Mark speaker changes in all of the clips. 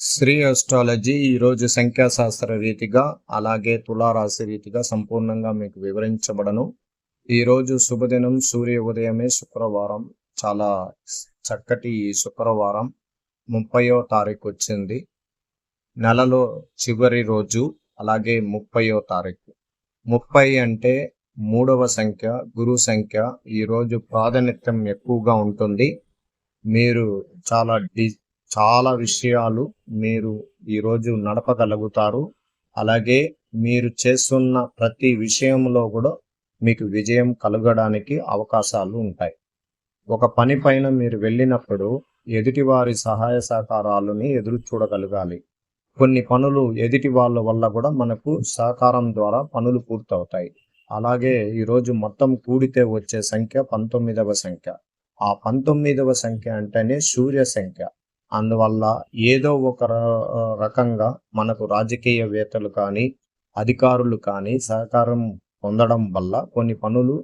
Speaker 1: Shri astrology ఈరోజు సంఖ్యాశాస్త్ర రీతిగా అలాగే తులారాశి రీతిగా సంపూర్ణంగా మీకు వివరించబడను. ఈరోజు శుభదినం సూర్య ఉదయమే శుక్రవారం. చాలా చక్కటి ఈ శుక్రవారం. ముప్పయో తారీఖు వచ్చింది. నెలలో చివరి రోజు అలాగే ముప్పయో తారీఖు. ముప్పై అంటే మూడవ సంఖ్య గురు సంఖ్య. ఈరోజు ప్రాధాన్యతం ఎక్కువగా ఉంటుంది. మీరు చాలా డి చాలా విషయాలు మీరు ఈరోజు నడపగలుగుతారు. అలాగే మీరు చేస్తున్న ప్రతి విషయంలో కూడా మీకు విజయం కలగడానికి అవకాశాలు ఉంటాయి. ఒక పని పైన మీరు వెళ్ళినప్పుడు ఎదుటివారి సహాయ సహకారాలని ఎదురు చూడగలగాలి. కొన్ని పనులు ఎదుటి వాళ్ళ వల్ల కూడా మనకు సహకారం ద్వారా పనులు పూర్తవుతాయి. అలాగే ఈరోజు మొత్తం కూడితే వచ్చే సంఖ్య పంతొమ్మిదవ సంఖ్య. ఆ పంతొమ్మిదవ సంఖ్య అంటేనే సూర్య సంఖ్య. అందువల్ల ఏదో ఒక రకంగా మనకు రాజకీయవేత్తలు కానీ అధికారులు కానీ సహకారం పొందడం వల్ల కొన్ని పనులు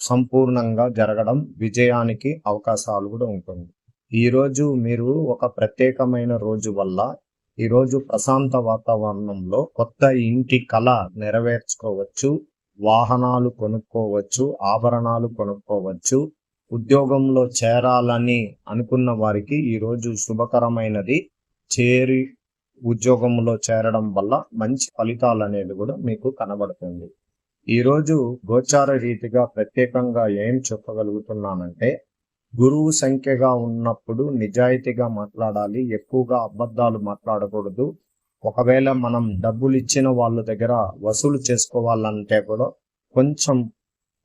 Speaker 1: సంపూర్ణంగా జరగడం విజయానికి అవకాశాలు కూడా ఉంటుంది. ఈరోజు మీరు ఒక ప్రత్యేకమైన రోజు వల్ల ఈరోజు ప్రశాంత వాతావరణంలో కొత్త ఇంటి కళ నెరవేర్చుకోవచ్చు వాహనాలు కొనుక్కోవచ్చు ఆభరణాలు కొనుక్కోవచ్చు ఉద్యోగంలో చేరాలని అనుకున్న వారికి ఈరోజు శుభకరమైనది. చేరి ఉద్యోగంలో చేరడం వల్ల మంచి ఫలితాలు అనేది కూడా మీకు కనబడుతుంది. ఈరోజు గోచార రీతిగా ప్రత్యేకంగా ఏం చెప్పగలుగుతున్నానంటే గురువు సంఖ్యగా ఉన్నప్పుడు నిజాయితీగా మాట్లాడాలి ఎక్కువగా అబద్ధాలు మాట్లాడకూడదు. ఒకవేళ మనం డబ్బులు ఇచ్చిన వాళ్ళ దగ్గర వసూలు చేసుకోవాలంటే కూడా కొంచెం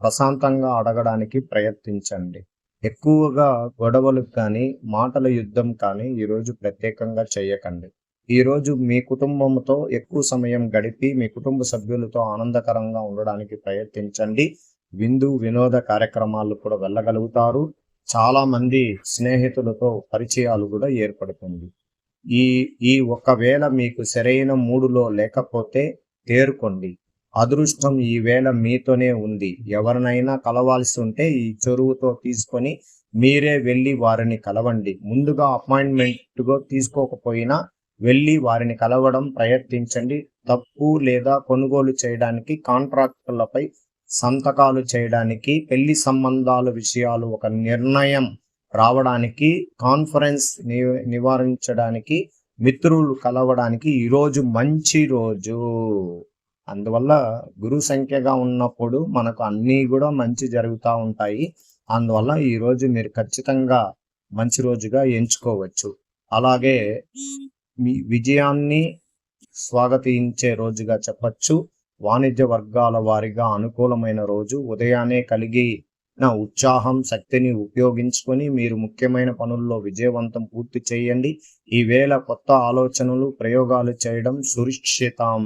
Speaker 1: ప్రశాంతంగా అడగడానికి ప్రయత్నించండి. ఎక్కువగా గొడవలు కానీ మాటల యుద్ధం కానీ ఈరోజు ప్రత్యేకంగా చేయకండి. ఈరోజు మీ కుటుంబంతో ఎక్కువ సమయం గడిపి మీ కుటుంబ సభ్యులతో ఆనందకరంగా ఉండడానికి ప్రయత్నించండి. విందు వినోద కార్యక్రమాలు కూడా వెళ్ళగలుగుతారు. చాలా మంది స్నేహితులతో పరిచయాలు కూడా ఏర్పడుతుంది. ఈ ఈ ఒకవేళ మీకు సరైన మూడులో లేకపోతే తేరుకోండి. అదృష్టం ఈ వేళ మీతోనే ఉంది. ఎవరినైనా కలవాల్సి ఉంటే ఈ చెరువుతో తీసుకొని మీరే వెళ్ళి వారిని కలవండి. ముందుగా అపాయింట్మెంట్గా తీసుకోకపోయినా వెళ్ళి వారిని కలవడం ప్రయత్నించండి. తప్పు లేదా కొనుగోలు చేయడానికి కాంట్రాక్టులపై సంతకాలు చేయడానికి పెళ్ళి సంబంధాల విషయాలు ఒక నిర్ణయం రావడానికి కాన్ఫరెన్స్ నివారించడానికి మిత్రులు కలవడానికి ఈరోజు మంచి రోజు. అందువల్ల గురు సంఖ్యగా ఉన్నప్పుడు మనకు అన్నీ కూడా మంచి జరుగుతూ ఉంటాయి. అందువల్ల ఈరోజు మీరు ఖచ్చితంగా మంచి రోజుగా ఎంచుకోవచ్చు. అలాగే మీ విజయాన్ని స్వాగతించే రోజుగా చెప్పచ్చు. వాణిజ్య వర్గాల వారిగా అనుకూలమైన రోజు ఉదయాన్నే కలిగి నా ఉత్సాహం శక్తిని ఉపయోగించుకొని మీరు ముఖ్యమైన పనుల్లో విజయవంతం పూర్తి చేయండి. ఈ వేళ కొత్త ఆలోచనలు ప్రయోగాలు చేయడం సురక్షితం.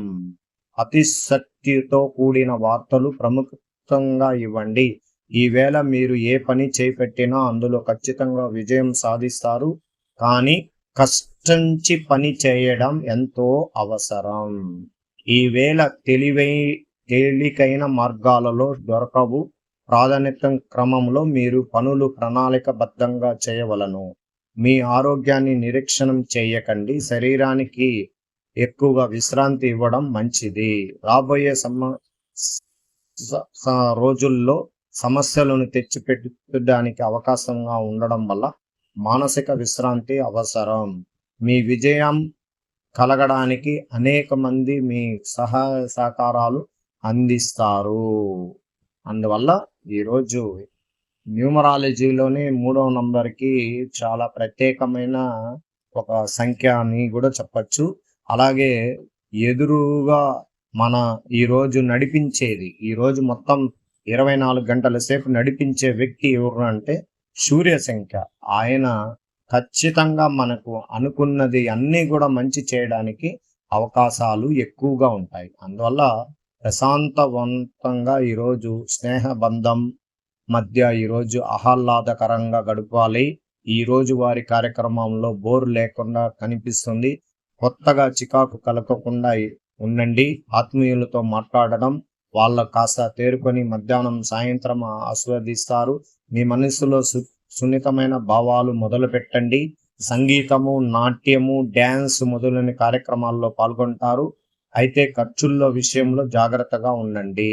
Speaker 1: అతిశక్తితో కూడిన వార్తలు ప్రముఖంగా ఇవ్వండి. ఈవేళ మీరు ఏ పని చేపట్టినా అందులో ఖచ్చితంగా విజయం సాధిస్తారు. కానీ కష్టించి పని చేయడం ఎంతో అవసరం. ఈవేళ తెలివై తేలికైన మార్గాలలో దొరకవు. ప్రాధాన్యత క్రమంలో మీరు పనులు ప్రణాళికబద్ధంగా చేయవలను. మీ ఆరోగ్యాన్ని నిరీక్షణం చేయకండి. శరీరానికి ఎక్కువగా విశ్రాంతి ఇవ్వడం మంచిది. రాబోయే సమ రోజుల్లో సమస్యలను తెచ్చిపెట్టడానికి అవకాశంగా ఉండడం వల్ల మానసిక విశ్రాంతి అవసరం. మీ విజయం కలగడానికి అనేక మంది మీ సహాయ సహకారాలు అందిస్తారు. అందువల్ల ఈరోజు న్యూమరాలజీలోని మూడవ నంబర్కి చాలా ప్రత్యేకమైన ఒక సంఖ్య అని కూడా చెప్పచ్చు. అలాగే ఎదురుగా మన ఈరోజు నడిపించేది ఈరోజు మొత్తం ఇరవై నాలుగు గంటల సేపు నడిపించే వ్యక్తి ఎవరు అంటే సూర్య ఆయన ఖచ్చితంగా మనకు అనుకున్నది అన్నీ కూడా మంచి చేయడానికి అవకాశాలు ఎక్కువగా ఉంటాయి. అందువల్ల ప్రశాంతవంతంగా ఈరోజు స్నేహబంధం మధ్య ఈరోజు ఆహ్లాదకరంగా గడపాలి. ఈరోజు వారి కార్యక్రమంలో బోర్ లేకుండా కనిపిస్తుంది. కొత్తగా చికాకు కలగకుండా ఉండండి. ఆత్మీయులతో మాట్లాడడం వాళ్ళ కాస్త తేరుకొని మధ్యాహ్నం సాయంత్రం ఆస్వాదిస్తారు మీ మనసులో సు సున్నితమైన భావాలు మొదలు పెట్టండి సంగీతము నాట్యము డ్యాన్స్ మొదలైన కార్యక్రమాల్లో పాల్గొంటారు. అయితే ఖర్చుల్లో విషయంలో జాగ్రత్తగా ఉండండి.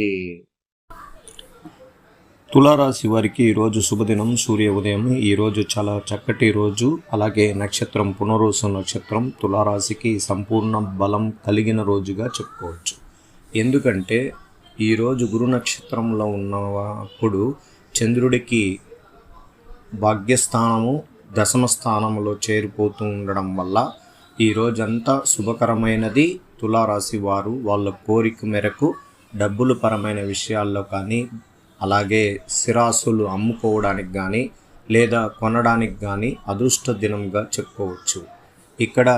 Speaker 1: తులారాశి వారికి ఈరోజు శుభదినం సూర్య ఉదయం. ఈరోజు చాలా చక్కటి రోజు. అలాగే నక్షత్రం పునరోసు నక్షత్రం తులారాశికి సంపూర్ణ బలం కలిగిన రోజుగా చెప్పుకోవచ్చు. ఎందుకంటే ఈరోజు గురు నక్షత్రంలో ఉన్నప్పుడు చంద్రుడికి భాగ్యస్థానము దశమ స్థానంలో చేరిపోతూ ఉండడం వల్ల ఈ రోజంతా శుభకరమైనది తులారాశి వారు వాళ్ళ కోరిక మేరకు డబ్బులు పరమైన విషయాల్లో కానీ అలాగే సిరాసులు అమ్ముకోవడానికి కానీ లేదా కొనడానికి కానీ అదృష్ట దినంగా చెప్పుకోవచ్చు. ఇక్కడ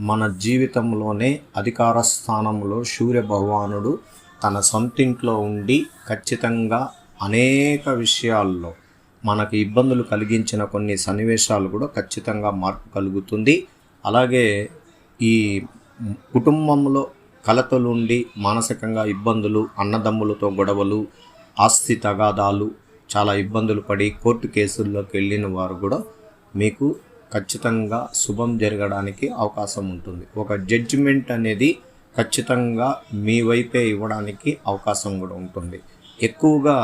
Speaker 1: మన జీవితంలోనే అధికార స్థానంలో సూర్య భగవానుడు తన సొంతింట్లో ఉండి ఖచ్చితంగా అనేక విషయాల్లో మనకు ఇబ్బందులు కలిగించిన కొన్ని సన్నివేశాలు కూడా ఖచ్చితంగా మార్పు కలుగుతుంది. అలాగే ఈ కుటుంబంలో కలతలుండి మానసికంగా ఇబ్బందులు అన్నదమ్ములతో గొడవలు ఆస్తి తగాదాలు చాలా ఇబ్బందులు పడి కోర్టు కేసుల్లోకి వెళ్ళిన వారు కూడా మీకు ఖచ్చితంగా శుభం జరగడానికి అవకాశం ఉంటుంది. ఒక జడ్జిమెంట్ అనేది ఖచ్చితంగా మీ వైపే ఇవ్వడానికి అవకాశం కూడా ఉంటుంది. ఎక్కువగా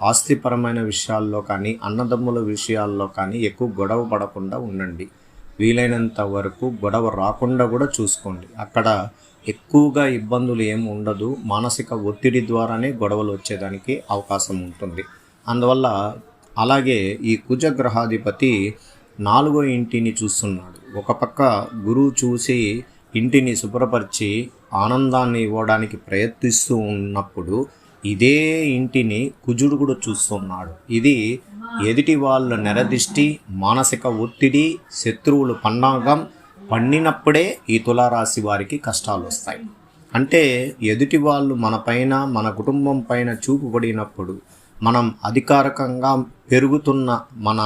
Speaker 1: ఆస్తిపరమైన విషయాల్లో కానీ అన్నదమ్ముల విషయాల్లో కానీ ఎక్కువ గొడవ పడకుండా ఉండండి. వీలైనంత వరకు గొడవ రాకుండా కూడా చూసుకోండి. అక్కడ ఎక్కువగా ఇబ్బందులు ఏమి ఉండదు. మానసిక ఒత్తిడి ద్వారానే గొడవలు వచ్చేదానికి అవకాశం ఉంటుంది. అందువల్ల అలాగే ఈ కుజగ్రహాధిపతి నాలుగో ఇంటిని చూస్తున్నాడు. ఒక పక్క గురువు చూసి ఇంటిని శుభ్రపరిచి ఆనందాన్ని ఇవ్వడానికి ప్రయత్నిస్తూ ఉన్నప్పుడు ఇదే ఇంటిని కుజుడు కూడా చూస్తున్నాడు. ఇది ఎదుటి వాళ్ళ నెరదిష్టి మానసిక ఒత్తిడి శత్రువులు పన్నాగం పండినప్పుడే ఈ తులారాశి వారికి కష్టాలు వస్తాయి. అంటే ఎదుటి వాళ్ళు మన పైన మన కుటుంబం పైన చూపుబడినప్పుడు మనం అధికారికంగా పెరుగుతున్న మన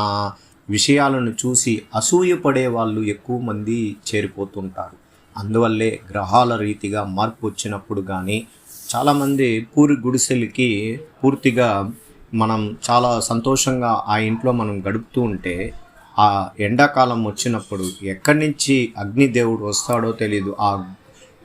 Speaker 1: విషయాలను చూసి అసూయపడే వాళ్ళు ఎక్కువ మంది చేరిపోతుంటారు. అందువల్లే గ్రహాల రీతిగా మార్పు వచ్చినప్పుడు కానీ చాలామంది పూరి గుడిసెలకి పూర్తిగా మనం చాలా సంతోషంగా ఆ ఇంట్లో మనం గడుపుతూ ఉంటే ఆ ఎండాకాలం వచ్చినప్పుడు ఎక్కడి నుంచి అగ్నిదేవుడు వస్తాడో తెలియదు ఆ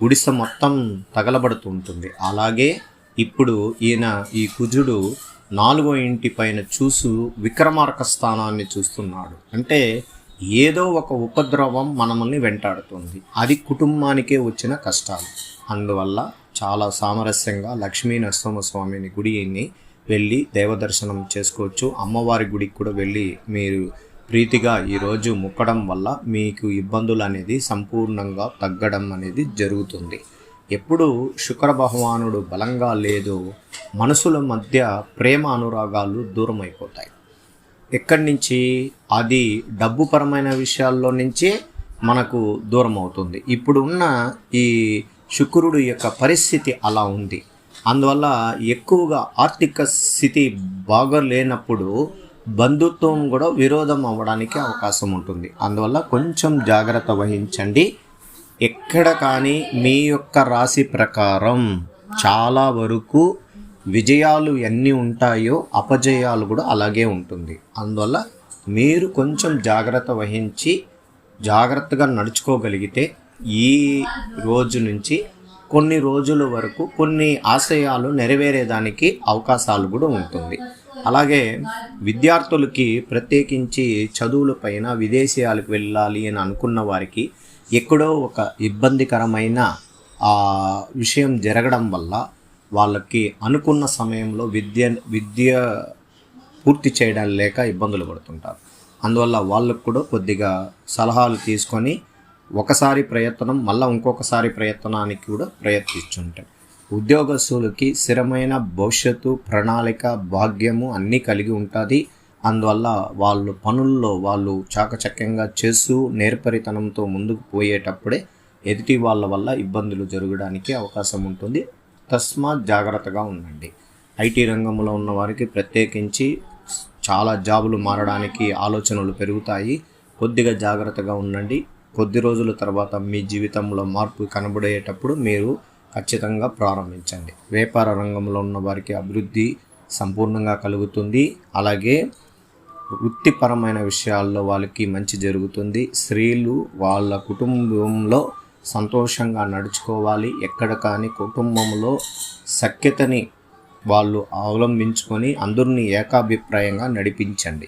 Speaker 1: గుడిసె మొత్తం తగలబడుతూ ఉంటుంది. అలాగే ఇప్పుడు ఈయన ఈ కుజుడు నాలుగో ఇంటి పైన చూసు విక్రమార్క స్థానాన్ని చూస్తున్నాడు. అంటే ఏదో ఒక ఉపద్రవం మనల్ని వెంటాడుతుంది. అది కుటుంబానికే వచ్చిన కష్టాలు. అందువల్ల చాలా సామరస్యంగా లక్ష్మీ నరసింహస్వామిని గుడిని వెళ్ళి దేవదర్శనం చేసుకోవచ్చు. అమ్మవారి గుడికి కూడా వెళ్ళి మీరు ప్రీతిగా ఈరోజు ముక్కడం వల్ల మీకు ఇబ్బందులు అనేది సంపూర్ణంగా తగ్గడం అనేది జరుగుతుంది. ఎప్పుడు శుక్ర భగవానుడు బలంగా లేదో మనసుల మధ్య ప్రేమ అనురాగాలు దూరం అయిపోతాయి ఎక్కడి నుంచి? అది డబ్బు పరమైన విషయాల్లో నుంచే మనకు దూరం అవుతుంది ఇప్పుడు ఉన్న ఈ శుక్రుడు యొక్క పరిస్థితి అలా ఉంది. అందువల్ల ఎక్కువగా ఆర్థిక స్థితి బాగలేనప్పుడు బంధుత్వం కూడా విరోధం అవ్వడానికి అవకాశం ఉంటుంది. అందువల్ల కొంచెం జాగ్రత్త వహించండి. ఎక్కడ కానీ మీ యొక్క రాశి ప్రకారం చాలా వరకు విజయాలు ఎన్ని ఉంటాయో అపజయాలు కూడా అలాగే ఉంటుంది. అందువల్ల మీరు కొంచెం జాగ్రత్త వహించి జాగ్రత్తగా నడుచుకోగలిగితే ఈ రోజు నుంచి కొన్ని రోజుల వరకు కొన్ని ఆశయాలు నెరవేరేదానికి అవకాశాలు కూడా ఉంటుంది. అలాగే విద్యార్థులకి ప్రత్యేకించి చదువులపైన విదేశీయాలకు వెళ్ళాలి అని అనుకున్న వారికి ఎక్కడో ఒక ఇబ్బందికరమైన ఆ విషయం జరగడం వల్ల వాళ్ళకి అనుకున్న సమయంలో విద్య విద్య పూర్తి చేయడం లేక ఇబ్బందులు పడుతుంటారు. అందువల్ల వాళ్ళకు కూడా కొద్దిగా సలహాలు తీసుకొని ఒకసారి ప్రయత్నం మళ్ళీ ఇంకొకసారి ప్రయత్నానికి కూడా ప్రయత్నించుంటాం ఉద్యోగస్తులకి స్థిరమైన భవిష్యత్తు ప్రణాళిక భాగ్యము అన్నీ కలిగి ఉంటుంది. అందువల్ల వాళ్ళు పనుల్లో వాళ్ళు చాకచక్యంగా చేస్తూ నేర్పరితనంతో ముందుకు పోయేటప్పుడే ఎదుటి వాళ్ళ వల్ల ఇబ్బందులు జరగడానికి అవకాశం ఉంటుంది. తస్మాత్ జాగ్రత్తగా ఉండండి. ఐటీ రంగంలో ఉన్న వారికి ప్రత్యేకించి చాలా జాబులు మారడానికి ఆలోచనలు పెరుగుతాయి. కొద్దిగా జాగ్రత్తగా ఉండండి. కొద్ది రోజుల తర్వాత మీ జీవితంలో మార్పు కనబడేటప్పుడు మీరు ఖచ్చితంగా ప్రారంభించండి. వ్యాపార రంగంలో ఉన్న వారికి అభివృద్ధి సంపూర్ణంగా కలుగుతుంది. అలాగే వృత్తిపరమైన విషయాల్లో వాళ్ళకి మంచి జరుగుతుంది. స్త్రీలు వాళ్ళ కుటుంబంలో సంతోషంగా నడుచుకోవాలి. ఎక్కడ కానీ కుటుంబంలో సఖ్యతని వాళ్ళు అవలంబించుకొని అందరినీ ఏకాభిప్రాయంగా నడిపించండి.